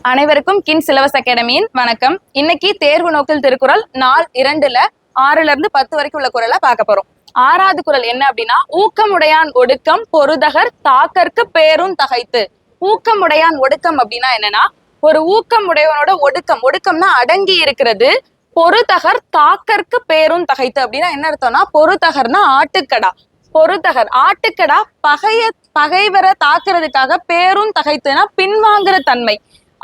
அனைவருக்கும் கின் சிலபஸ் அகாடமியின் வணக்கம். இன்னைக்கு தேர்வு நோக்கில் திருக்குறள் நாள் இரண்டுல ஆறுல இருந்து பத்து வரைக்கும் உள்ள குறளை பார்க்க போறோம். ஆறாவது குறள் என்ன அப்படின்னா ஊக்கமுடையான் ஒடுக்கம் பொருதகர் தாக்கற்கு பேரும் தகைத்து. ஊக்கமுடையான் ஒடுக்கம் அப்படின்னா என்னன்னா ஒரு ஊக்கம் உடையவனோட ஒடுக்கம் ஒடுக்கம்னா அடங்கி இருக்கிறது பொருதகர் தாக்கற்கு பேரும் தகைத்து அப்படின்னா என்ன அர்த்தம்னா பொருதகர்னா ஆட்டுக்கடா. பொருத்தகர் ஆட்டுக்கடா பகைய பகைவரை தாக்குறதுக்காக பேரும் தகைத்துனா பின்வாங்குற தன்மை.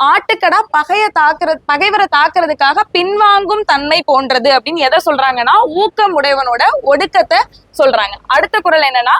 ஆட்டுக்கடா பகைய தாக்குற பகைவரை தாக்குறதுக்காக பின்வாங்கும் தன்மை போன்றது அப்படின்னு எதை சொல்றாங்கன்னா ஊக்கம் உடையவனோட ஒடுக்கத்தை சொல்றாங்க. அடுத்த குரல் என்னன்னா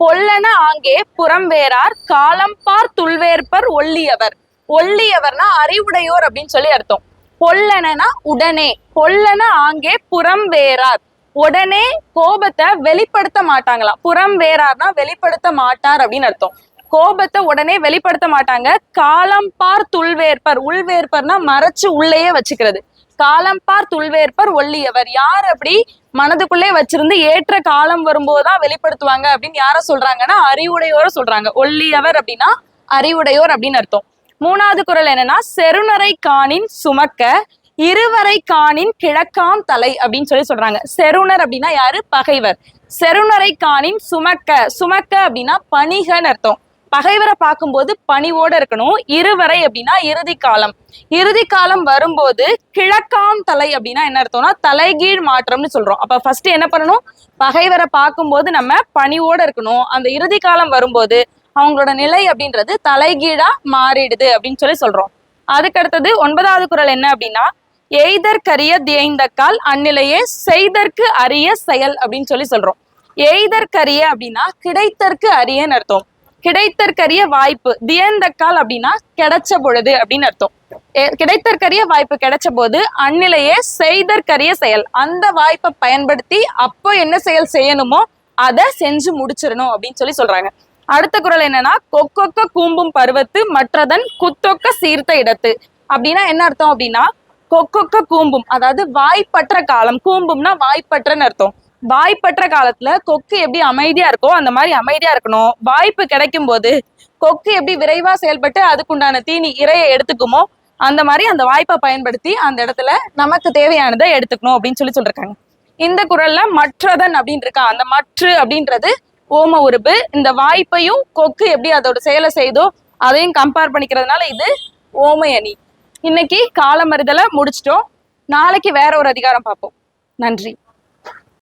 பொல்லன ஆங்கே புறம் வேறார் காலம்பார் துள்வேற்பர் ஒல்லியவர் ஒல்லியவர்னா அறிவுடையோர் அப்படின்னு சொல்லி அர்த்தம். பொல்லனா உடனே பொல்லன ஆங்கே புறம் வேறார். உடனே கோபத்தை வெளிப்படுத்த மாட்டாங்களாம். புறம் வேறார்னா வெளிப்படுத்த மாட்டார் அப்படின்னு அர்த்தம். கோபத்தை உடனே வெளிப்படுத்த மாட்டாங்க. காலம்பார் துள்வேற்பர். உள்வேற்பர்னா மறைச்சு உள்ளேயே வச்சுக்கிறது. காலம்பார் துள்வேற்பர் ஒல்லியவர். யார் அப்படி மனதுக்குள்ளே வச்சிருந்து ஏற்ற காலம் வரும்போதுதான் வெளிப்படுத்துவாங்க அப்படின்னு யார சொல்றாங்கன்னா அறிவுடையோர சொல்றாங்க. ஒல்லியவர் அப்படின்னா அறிவுடையோர் அப்படின்னு அர்த்தம். மூணாவது குறள் என்னன்னா செருணரை காணின் சுமக்க இருவரை காணின் கிழக்காம் தலை அப்படின்னு சொல்லி சொல்றாங்க. செருணர் அப்படின்னா யாரு? பகைவர். செருணரை காணின் சுமக்க. சுமக்க அப்படின்னா பணிகன்னு அர்த்தம். பகைவரை பார்க்கும்போது பணிவோட இருக்கணும். இருவரை அப்படின்னா இறுதி காலம். இறுதி காலம் வரும்போது கிழக்காம் தலை அப்படின்னா என்ன அர்த்தம்னா தலைகீழ் மாற்றம்னு சொல்றோம். அப்ப ஃபர்ஸ்ட் என்ன பண்ணணும்? பகைவரை பார்க்கும்போது நம்ம பணிவோட இருக்கணும். அந்த இறுதி காலம் வரும்போது அவங்களோட நிலை அப்படின்றது தலைகீழா மாறிடுது அப்படின்னு சொல்லி சொல்றோம். அதுக்கு அடுத்தது ஒன்பதாவது குரல் என்ன அப்படின்னா எய்தற்கரிய தேய்ந்தக்கால் அந்நிலையே செய்தற்கு அரிய செயல் அப்படின்னு சொல்லி சொல்றோம். எய்தற்கரிய அப்படின்னா கிடைத்தற்கு அரியன்னு அர்த்தம். கிடைத்தற்கரிய வாய்ப்பு தியந்தக்கால் அப்படின்னா கிடைச்ச பொழுது அப்படின்னு அர்த்தம். கிடைத்தற்கரிய வாய்ப்பு கிடைச்ச போது அந்நிலையே செய்தற்கரிய செயல். அந்த வாய்ப்பை பயன்படுத்தி அப்போ என்ன செயல் செய்யணுமோ அதை செஞ்சு முடிச்சிடணும் அப்படின்னு சொல்லி சொல்றாங்க. அடுத்த குரல் என்னன்னா கொக்கொக்க கூம்பும் பருவத்து மற்றதன் குத்தொக்க சீர்த்த இடத்து. அப்படின்னா என்ன அர்த்தம் அப்படின்னா கொக்கொக்க கூம்பும் அதாவது வாய்ப்பற்ற காலம். கூம்பும்னா வாய்ப்பற்றன்னு அர்த்தம். வாய்ப்பற்ற காலத்துல கொக்கு எப்படி அமைதியா இருக்கோ அந்த மாதிரி அமைதியா இருக்கணும். வாய்ப்பு கிடைக்கும் போது கொக்கு எப்படி விரைவா செயல்பட்டு அதுக்குண்டான தீனி இரையை எடுத்துக்குமோ அந்த மாதிரி அந்த வாய்ப்பை பயன்படுத்தி அந்த இடத்துல நமக்கு தேவையானதை எடுத்துக்கணும் அப்படின்னு சொல்லி சொல்லிருக்காங்க. இந்த குரல்ல மற்றதன் அப்படின்னு இருக்கா? அந்த மற்று அப்படின்றது ஓம உறுப்பு. இந்த வாய்ப்பையும் கொக்கு எப்படி அதோட செயலை செய்தோ அதையும் கம்பேர் பண்ணிக்கிறதுனால இது ஓமை அணி. இன்னைக்கு காலமறிதலை முடிச்சிட்டோம். நாளைக்கு வேற ஒரு அதிகாரம் பார்ப்போம். நன்றி.